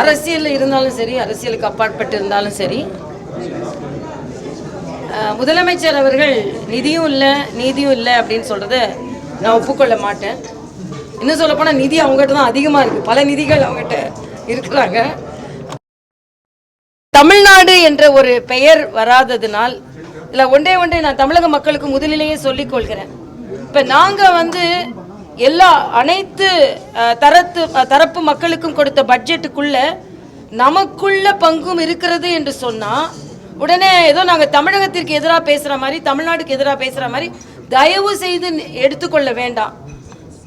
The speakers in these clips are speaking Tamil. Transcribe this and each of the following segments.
அரசியலில் இருந்தாலும் சரி அரசியலுக்கு அப்பாற்பட்டு இருந்தாலும் சரி முதலமைச்சர் அவர்கள் நிதியும் இல்லை நீதியும் இல்லை அப்படின்னு சொல்கிறத நான் ஒப்புக்கொள்ள மாட்டேன். இன்னும் சொல்லப்போனால் நிதி அவங்ககிட்ட தான் அதிகமாக இருக்குது பல நிதிகள் அவங்ககிட்ட இருக்கிறாங்க. தமிழ்நாடு என்ற ஒரு பெயர் வராததினால் இல்லை ஒன்றே ஒன்றே நான் தமிழக மக்களுக்கு முதலிலேயே சொல்லிக் கொள்கிறேன். இப்போ நாங்கள் வந்து எல்லா அனைத்து தரத்து தரப்பு மக்களுக்கும் கொடுத்த பட்ஜெட்டுக்குள்ள நமக்குள்ள பங்கும் இருக்கிறது என்று சொன்னால் உடனே ஏதோ நாங்கள் தமிழகத்திற்கு எதிராக பேசுகிற மாதிரி தமிழ்நாடுக்கு எதிராக பேசுகிற மாதிரி தயவு செய்து எடுத்துக்கொள்ள வேண்டாம்.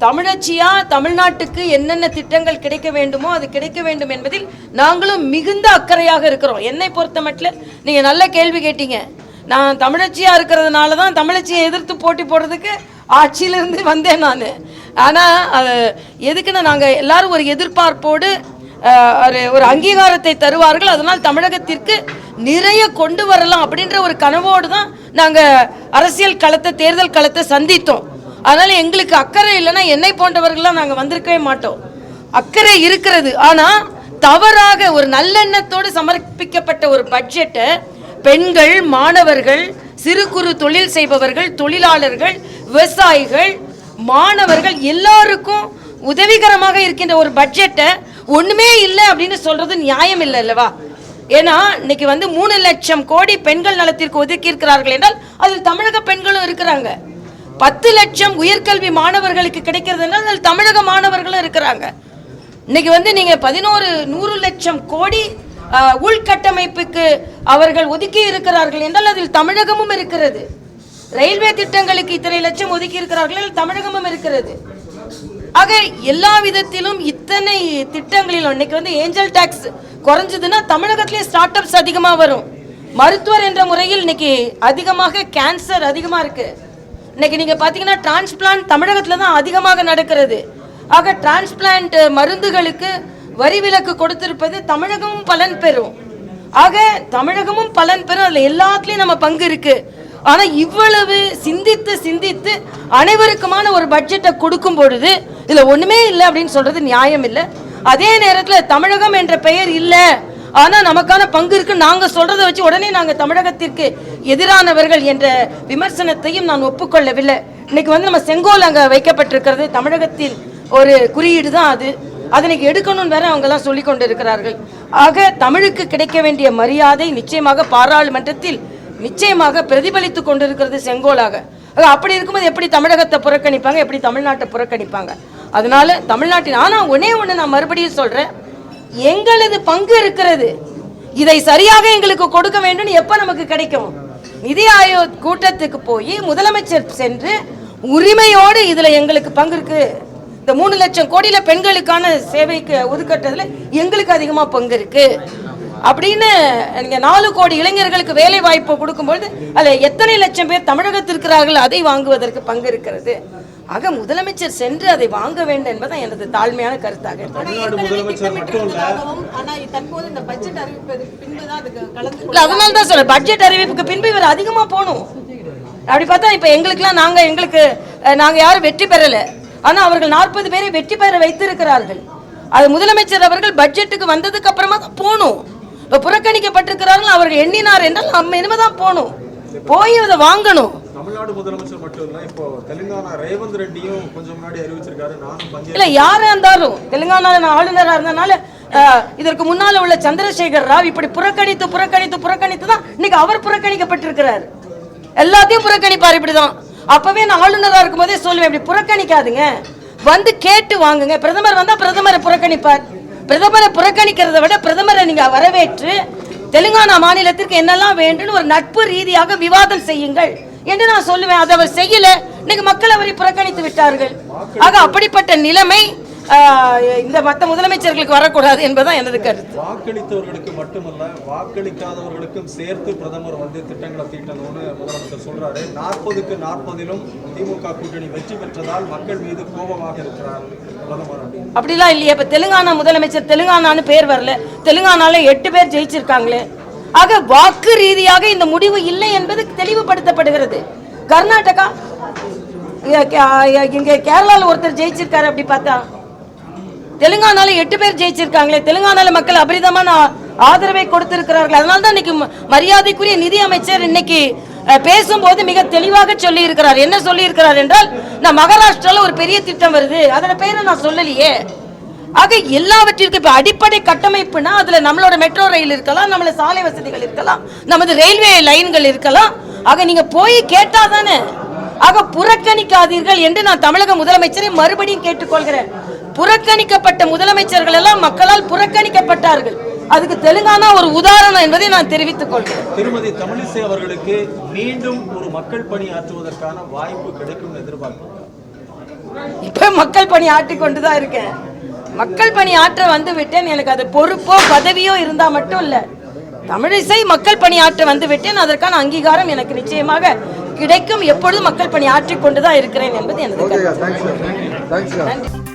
தமிழச்சியா தமிழ்நாட்டுக்கு என்னென்ன திட்டங்கள் கிடைக்க வேண்டுமோ அது கிடைக்க வேண்டும் என்பதில் நாங்களும் மிகுந்த அக்கறையாக இருக்கிறோம். என்னை பொறுத்த மட்டும் நீங்கள் நல்ல கேள்வி கேட்டீங்க. நான் தமிழச்சியாக இருக்கிறதுனால தான் தமிழச்சியை எதிர்த்து போட்டி போடுறதுக்கு ஆட்சியிலிருந்து வந்தேன் நான். ஆனால் அது எதுக்குன்னு நாங்கள் எல்லாரும் ஒரு எதிர்பார்ப்போடு ஒரு ஒரு அங்கீகாரத்தை தருவார்கள். அதனால் தமிழகத்திற்கு நிறைய கொண்டு வரலாம் அப்படின்ற ஒரு கனவோடு தான் நாங்கள் அரசியல் களத்தை தேர்தல் களத்தை சந்தித்தோம். அதனால் எங்களுக்கு அக்கறை இல்லைன்னா என்னை போன்றவர்கள்லாம் நாங்கள் வந்திருக்கவே மாட்டோம். அக்கறை இருக்கிறது. ஆனால் தவறாக ஒரு நல்லெண்ணத்தோடு சமர்ப்பிக்கப்பட்ட ஒரு பட்ஜெட்டை பெண்கள் மாணவர்கள் சிறு குறு தொழில் செய்பவர்கள் தொழிலாளர்கள் விவசாயிகள் மாணவர்கள் எல்லாருக்கும் உதவிகரமாக இருக்கின்ற ஒரு பட்ஜெட்டை ஒன்றுமே இல்லை அப்படின்னு சொல்கிறது நியாயம் இல்லை அல்லவா ஏன்னா இன்னைக்கு வந்து மூணு லட்சம் கோடி பெண்கள் நலத்திற்கு ஒதுக்கி இருக்கிறார்கள் என்றால் அதில் தமிழக பெண்களும் இருக்கிறாங்க. பத்து லட்சம் உயர்கல்வி மாணவர்களுக்கு கிடைக்கிறது என்றால் அதில் தமிழக மாணவர்களும் இருக்கிறாங்க. இன்னைக்கு வந்து நீங்கள் பதினோரு நூறு லட்சம் கோடி உள்கட்டமைப்புக்கு அவர்கள் ஒதுக்கி இருக்கிறார்கள் என்றால் அதில் தமிழகமும் இருக்கிறது. ரயில்வே திட்டங்களுக்கு இத்தனை லட்சம் ஒதுக்கி இருக்கிறார்கள் தமிழகமும் இருக்கிறது. ஆக எல்லா விதத்திலும் இத்தனை திட்டங்களிலும் இன்னைக்கு வந்து ஏஞ்சல் டாக்ஸ் குறைஞ்சதுன்னா தமிழகத்திலே ஸ்டார்ட் அப்ஸ் அதிகமாக வரும். மருத்துவர் என்ற முறையில் இன்னைக்கு அதிகமாக கேன்சர் அதிகமாக இருக்கு. இன்னைக்கு நீங்க பாத்தீங்கன்னா டிரான்ஸ்பிளான்ட் தமிழகத்துல தான் அதிகமாக நடக்கிறது. ஆக டிரான்ஸ்பிளான்ட் மருந்துகளுக்கு வரி விலக்கு கொடுத்திருப்பது தமிழகமும் பலன் பெறும். ஆக தமிழகமும் பலன் பெறும். அதில் எல்லாத்துலேயும் நம்ம பங்கு இருக்குது ஆனால் இவ்வளவு சிந்தித்து சிந்தித்து அனைவருக்குமான ஒரு பட்ஜெட்டை கொடுக்கும் பொழுது இதில் ஒன்றுமே இல்லை அப்படின்னு சொல்கிறது நியாயம் இல்லை. அதே நேரத்தில் தமிழகம் என்ற பெயர் இல்லை. ஆனால் நமக்கான பங்கு இருக்கு. நாங்கள் சொல்கிறத வச்சு உடனே நாங்கள் தமிழகத்திற்கு எதிரானவர்கள் என்ற விமர்சனத்தையும் நான் ஒப்புக்கொள்ளவில்லை. இன்னைக்கு வந்து நம்ம செங்கோல் அங்கே வைக்கப்பட்டிருக்கிறது. தமிழகத்தின் ஒரு குறியீடு தான் அது. அதனைக்கு எடுக்கணும்னு வேற அவங்கெல்லாம் சொல்லிக் கொண்டு இருக்கிறார்கள் ஆக தமிழுக்கு கிடைக்க வேண்டிய மரியாதை நிச்சயமாக பாராளுமன்றத்தில் நிச்சயமாக பிரதிபலித்து கொண்டிருக்கிறது செங்கோலாக. அது அப்படி இருக்கும்போது எப்படி தமிழகத்தை புறக்கணிப்பாங்க எப்படி தமிழ்நாட்டை புறக்கணிப்பாங்க? அதனால தமிழ்நாட்டின் ஆனால் ஒன்னே ஒன்று நான் மறுபடியும் சொல்றேன். எங்களது பங்கு இருக்கிறது. இதை சரியாக எங்களுக்கு கொடுக்க வேண்டும் எப்போ நமக்கு கிடைக்கும்? நிதி ஆயோக் கூட்டத்துக்கு போய் முதலமைச்சர் சென்று உரிமையோடு இதில் எங்களுக்கு பங்கு இருக்கு. இந்த மூணு லட்சம் கோடியில் பெண்களுக்கான சேவைக்கு ஒதுக்கட்டதில் எங்களுக்கு அதிகமாக பங்கு இருக்குது அப்படின்னு நீங்க நாலு கோடி இளைஞர்களுக்கு வேலை வாய்ப்பு கொடுக்கும்பொழுது அதுல எத்தனை லட்சம் பேர் தமிழகத்தில் இருக்கிறார்கள் அதை வாங்குவதற்கு பங்கு இருக்கிறது. ஆக முதலமைச்சர் சென்று அதை வாங்க வேண்டும் என்பதுதான் எனது தாழ்மையான கருத்தாக இல்ல. அதனால தான் சொல்றேன். பட்ஜெட் அறிவிப்புக்கு பின்பு இவர் அதிகமா போகணும். அப்படி பார்த்தா இப்ப எங்களுக்குலாம் நாங்க எங்களுக்கு அஹ், நாங்க யாரும் வெற்றி பெறல. ஆனா அவர்கள் நாற்பது பேரை வெற்றி பெற வைத்திருக்கிறார்கள். அது முதலமைச்சர் அவர்கள் பட்ஜெட்டுக்கு வந்ததுக்கு அப்புறமா தான் போகணும். இப்ப புறக்கணிக்கப்பட்டிருக்கிறார்கள் அவர்கள் எண்ணினார் என்றால் நம்ம இனிமேதான் போகணும். போய் அதை வாங்கணும். தமிழ்நாடு முதலமைச்சர் மட்டும் இல்ல இப்போ தெலுங்கானா ரேவந்த் ரெட்டியும் கொஞ்சம் முன்னாடி அறிவிச்சிருக்காரு நானும் இல்ல யாரா இருந்தாலும் தெலுங்கானால நான் ஆளுநரா இருந்தனால இதற்கு முன்னால உள்ள சந்திரசேகர் ராவ் இப்படி புறக்கணித்து புறக்கணித்து புறக்கணித்து தான் இன்னைக்கு அவர் புறக்கணிக்கப்பட்டிருக்கிறார். எல்லாத்தையும் புறக்கணிப்பார் இப்படிதான். அப்பவே நான் ஆளுநரா இருக்கும்போதே சொல்லுவேன் இப்படி புறக்கணிக்காதுங்க. வந்து கேட்டு வாங்குங்க. பிரதமர் வந்தா பிரதமரை புறக்கணிப்பார். பிரதமரை புறக்கணிக்கிறதை விட பிரதமரை நீங்க வரவேற்று தெலுங்கானா மாநிலத்திற்கு என்னெல்லாம் வேண்டும் ஒரு நட்பு ரீதியாக விவாதம் செய்யுங்கள் என்று நான் சொல்லுவேன். அதை அவர் செய்யல. இன்னைக்கு மக்கள் அவரை புறக்கணித்து விட்டார்கள். ஆக அப்படிப்பட்ட நிலைமை இந்த மற்ற முதலமைச்சர்களுக்கு வரக்கூடாது என்பதுதான் எனது கருத்து. வாக்களித்தவர்களுக்கு மட்டுமல்ல வாக்களிக்காதவர்களுக்கும் சேர்த்து பிரதமர் வந்து திட்டங்களை தீட்டணும்னு முதலமைச்சர் சொல்றாரு. நாற்பதுக்கு நாற்பதிலும் திமுக கூட்டணி வெற்றி பெற்றதால் மக்கள் மீது கோபமாக இருக்கிறார் அப்படிலாம் இல்லையே. இப்ப தெலுங்கானா முதலமைச்சர் தெலுங்கானான்னு பேர் வரல. தெலுங்கானால எட்டு பேர் ஜெயிச்சிருக்காங்களே. ஆக வாக்கு ரீதியாக இந்த முடிவு இல்லை என்பது தெளிவுபடுத்தப்படுகிறது. கர்நாடகா இங்க கே- இங்க கேரளால ஒருத்தர் ஜெயிச்சிருக்காரு அப்படி பார்த்தா தெலுங்கானால எட்டு பேர் ஜெயிச்சிருக்காங்களே தெலுங்கானால மக்கள் அபரிதமான ஆதரவை கொடுத்திருக்கிறார்கள். அதனால தான் இன்னைக்கு மரியாதைக்குரிய நிதி அமைச்சர் இன்னைக்கு பேசும்போது மிக தெளிவாக சொல்லி இருக்கிறார் என்ன சொல்லி இருக்கிறார் என்றால் நான் மகாராஷ்டிரால ஒரு பெரிய திட்டம் வருது. அதோட பேரை நான் சொல்லலையே. ஆக எல்லாவற்றிற்கும் இப்ப அடிப்படை கட்டமைப்புனா அதுல நம்மளோட மெட்ரோ ரயில் இருக்கலாம் நம்மள சாலை வசதிகள் இருக்கலாம் நமது ரயில்வே லைன்கள் இருக்கலாம். ஆக நீங்க போய் கேட்டா தானே. ஆக புறக்கணிக்காதீர்கள் என்று நான் தமிழக முதலமைச்சரை மறுபடியும் கேட்டுக்கொள்கிறேன். புறக்கணிக்கப்பட்ட முதலமைச்சர்கள் எல்லாம் மக்களால் புறக்கணிக்கப்பட்டார்கள். அதுக்கு தெலுங்கானா ஒரு உதாரணம் என்பதை நான் தெரிவித்துக் கொள்கிறேன். திருமதி தமிழிசை அவர்களுக்கு மீண்டும் ஒரு மக்கள் பணி ஆற்றுவதற்கான வாய்ப்பு கிடைக்கும் எதிர்பார்க்கிறோம் இப்ப மக்கள் பணி ஆற்றிக் கொண்டுதான் இருக்கேன். மக்கள் பணி ஆற்ற வந்து விட்டேன். எனக்கு அது பொறுப்போ பதவியோ இருந்தா மட்டும் இல்ல. தமிழிசை மக்கள் பணி ஆற்ற வந்து விட்டேன். அதற்கான அங்கீகாரம் எனக்கு நிச்சயமாக கிடைக்கும். எப்பொழுதும் மக்கள் பணி ஆற்றிக் கொண்டுதான் இருக்கிறேன் என்பது எனது நன்றி.